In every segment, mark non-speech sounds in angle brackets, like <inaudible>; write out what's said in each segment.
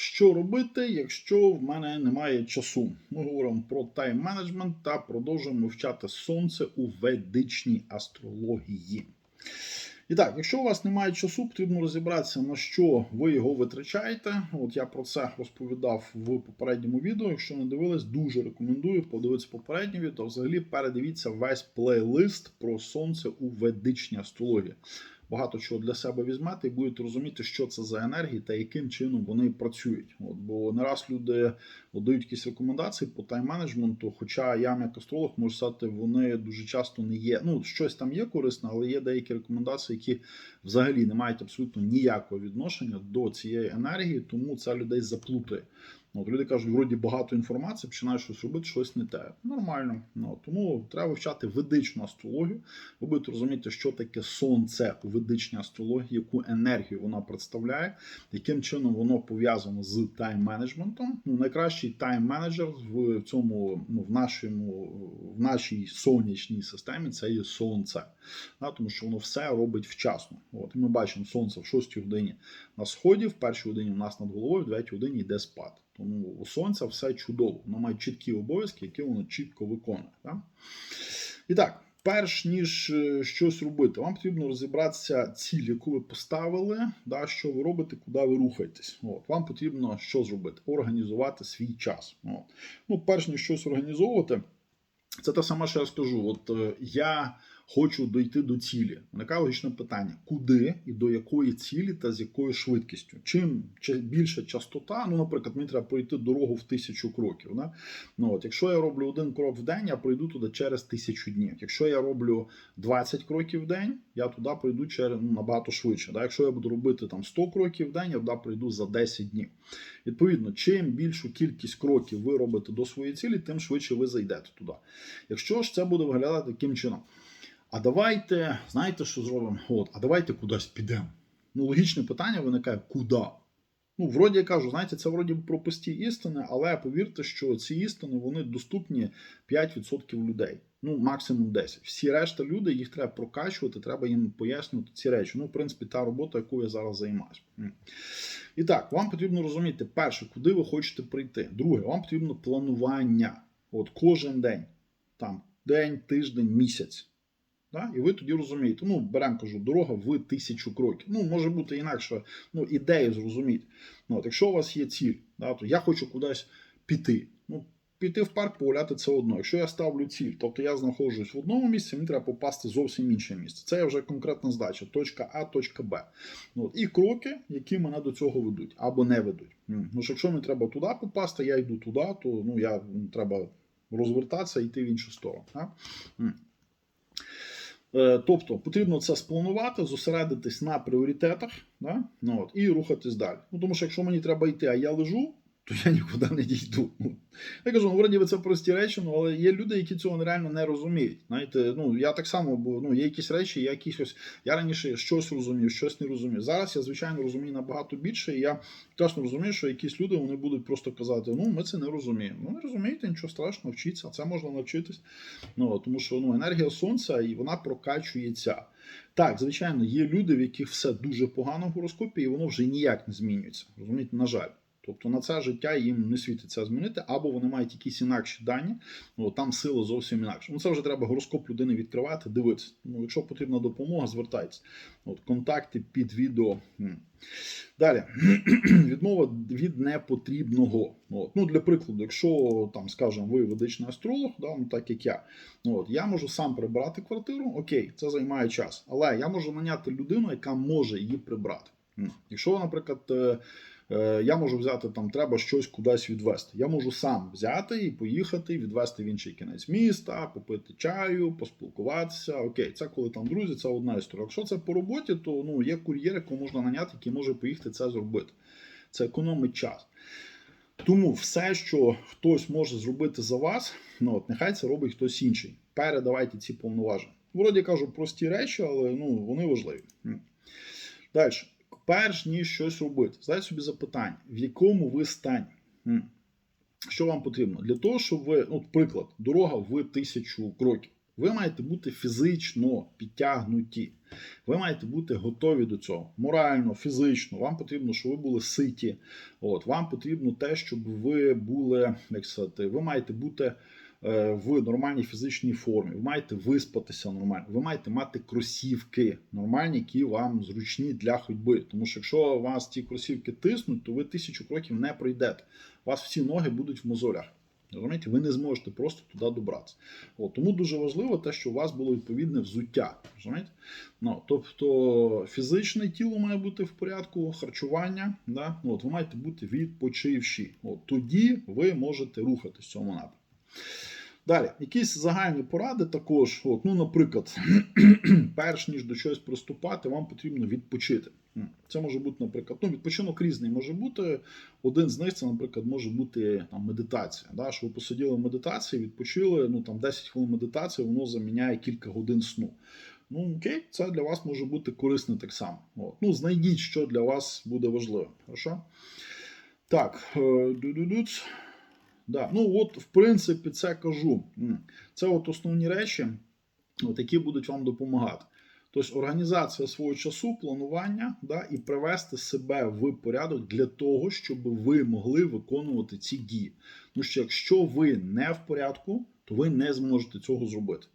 Що робити, якщо в мене немає часу? Ми говоримо про тайм-менеджмент та продовжуємо вивчати сонце у ведичній астрології. І так, якщо у вас немає часу, потрібно розібратися, на що ви його витрачаєте. От я про це розповідав в попередньому відео. Якщо не дивились, дуже рекомендую подивитися попереднє відео. Взагалі передивіться весь плейлист про сонце у ведичній астрології. Багато чого для себе візьмете і будете розуміти, що це за енергії та яким чином вони працюють. От, бо не раз люди дають якісь рекомендації по тайм-менеджменту, хоча я, як астролог, можу сказати, вони дуже часто не є. Ну, щось там є корисне, але є деякі рекомендації, які взагалі не мають абсолютно ніякого відношення до цієї енергії, тому це людей заплутає. От, люди кажуть, вроді багато інформації, починають щось робити, щось не те. Нормально. Ну, тому треба вивчати ведичну астрологію. Ви будете розуміти, що таке сонце у ведичній астрології, яку енергію вона представляє, яким чином воно пов'язано з тайм-менеджментом. Ну, найкращий тайм-менеджер в цьому, ну, в нашому, в нашій сонячній системі це є сонце. Да, тому що воно все робить вчасно. От, і ми бачимо сонце в 6 годині на сході, в першій годині у нас над головою, в 9 годині йде спад. Тому у сонця все чудово. Воно має чіткі обов'язки, які воно чітко виконує. Так? І так, перш ніж е, щось робити, вам потрібно розібратися ціль, яку ви поставили, да, що ви робите, куди ви рухаєтесь. От, Вам потрібно що зробити? Організувати свій час. От. Ну, перш ніж щось організовувати, це те саме, що я скажу. От е, я хочу дойти до цілі. Виникає логічне питання: куди і до якої цілі та з якою швидкістю? Чим більша частота, ну, наприклад, мені треба пройти дорогу в тисячу кроків. Да? Ну, от, Якщо я роблю один крок в день, я пройду туди через тисячу днів. Якщо я роблю 20 кроків в день, я туди пройду через ну, набагато швидше. Да? Якщо я буду робити там 100 кроків в день, я туди пройду за 10 днів. Відповідно, чим більшу кількість кроків ви робите до своєї цілі, тим швидше ви зайдете туди. Якщо ж це буде виглядати таким чином. А давайте, знаєте, що зробимо? От, а давайте кудись підемо. Ну, логічне питання виникає, куди? Ну, вроді я кажу, знаєте, це вроді про прості істини, але повірте, що ці істини вони доступні 5% людей. Ну, максимум 10. Всі решта люди, їх треба прокачувати, треба їм пояснювати ці речі. Ну, в принципі, та робота, яку я зараз займаюся. І так, вам потрібно розуміти, перше, куди ви хочете прийти. Друге, вам потрібно планування. От кожен день. Там день, тиждень, місяць. Да? І ви тоді розумієте, ну, беремо, кажу, дорога в тисячу кроків. Ну, може бути інакше, ну, ідею зрозуміти. Ну, от, Якщо у вас є ціль, да, то я хочу кудись піти. Ну, Піти в парк, погуляти це одно. Якщо я ставлю ціль, тобто я знаходжусь в одному місці, мені треба попасти зовсім інше місце. Це вже конкретна здача. Точка А, точка Б. Ну, от, І кроки, які мене до цього ведуть або не ведуть. Ну, що Якщо мені треба туди попасти, я йду туди, то ну, я, треба розвертатися і йти в іншу сторону. А? Е, тобто потрібно це спланувати, зосередитись на пріоритетах да? ну, от, і рухатись далі. Ну, Тому що якщо мені треба йти, а я лежу, то я нікуди не дійду. Я кажу, ну, вроді це прості речі, ну, але є люди, які цього реально не розуміють. Знаєте, ну я так само, бо ну, є якісь речі, я якісь я раніше щось розумів, щось не розумів. Зараз я, звичайно, розумію набагато більше, і я точно розумію, що якісь люди вони будуть просто казати, ну ми це не розуміємо. Ну не розумієте, нічого страшного, вчіться, це можна навчитись. Ну, Тому що ну, енергія сонця і вона прокачується. Так, звичайно, є люди, в яких все дуже погано в гороскопі, і воно вже ніяк не змінюється. Розумієте, на жаль. Тобто на це життя їм не світиться змінити, або вони мають якісь інакші дані, ну, там сила зовсім інакша. Ну це вже треба гороскоп людини відкривати, дивитися. Ну, Якщо потрібна допомога, звертайтеся. От, Контакти під відео. Далі, <clears throat> відмова від непотрібного. От. Ну, Для прикладу, якщо там, скажімо, ви ведичний астролог, да, ну, так як я, ну, от, я можу сам прибирати квартиру, окей, це займає час. Але я можу наняти людину, яка може її прибрати. Якщо, наприклад, Е, я можу взяти там, треба щось кудись відвести. Я можу сам взяти і поїхати, відвести в інший кінець міста, попити чаю, поспілкуватися. Окей, це коли там друзі, це одна історія. Якщо це по роботі, то ну, є кур'єр, якого можна наняти, який може поїхати це зробити. Це економить час. Тому все, що хтось може зробити за вас, ну от нехай це робить хтось інший. Передавайте ці повноваження. Вроді кажу прості речі, але ну, вони важливі. Далі перш ніж щось робити, задайте собі запитання, в якому ви стані. Що вам потрібно? Для того, щоб ви, ну, приклад, дорога в тисячу кроків. Ви маєте бути фізично підтягнуті. Ви маєте бути готові до цього. Морально, фізично. Вам потрібно, щоб ви були ситі. От, вам потрібно те, щоб ви були, як сказати, ви маєте бути в нормальній фізичній формі. Ви маєте виспатися нормально. Ви маєте мати кросівки нормальні, які вам зручні для ходьби. Тому що якщо у вас ті кросівки тиснуть, то ви тисячу кроків не пройдете. У вас всі ноги будуть в мозолях. Розумієте, ви не зможете просто туди добратися. От, тому дуже важливо те, що у вас було відповідне взуття. Розумієте? Ну, тобто фізичне тіло має бути в порядку, харчування, да? От, ви маєте бути відпочивші. От, тоді ви можете рухатись в цьому напрямку. Далі, якісь загальні поради також. От, ну, наприклад, <clears throat> перш ніж до чогось приступати, вам потрібно відпочити. Це може бути, наприклад, ну, відпочинок різний може бути. Один з них це, наприклад, може бути там, медитація. Да? Що ви посиділи в медитації, відпочили, ну там 10 хвилин медитації, воно заміняє кілька годин сну. Ну, окей, це для вас може бути корисно так само. От. Ну, знайдіть, що для вас буде важливо. Хорошо? Так, е. Да. Ну, от, в принципі, це кажу. Це от основні речі, от, які будуть вам допомагати. Тобто організація свого часу, планування да, і привести себе в порядок для того, щоб ви могли виконувати ці дії. Тому що якщо ви не в порядку, то ви не зможете цього зробити.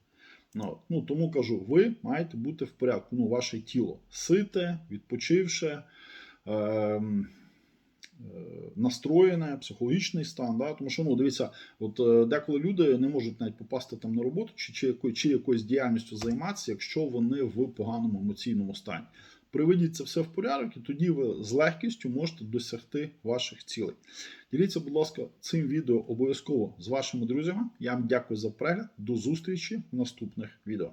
Ну, ну тому кажу, ви маєте бути в порядку. Ну, ваше тіло сите, відпочивше. Ем, е, настроєне, психологічний стан. Да? Тому що ну, дивіться, от е, деколи люди не можуть навіть попасти там на роботу чи, чи, якою, чи якоюсь діяльністю займатися, якщо вони в поганому емоційному стані. Приведіть це все в порядок, і тоді ви з легкістю можете досягти ваших цілей. Діліться, будь ласка, цим відео обов'язково з вашими друзями. Я вам дякую за перегляд. До зустрічі в наступних відео.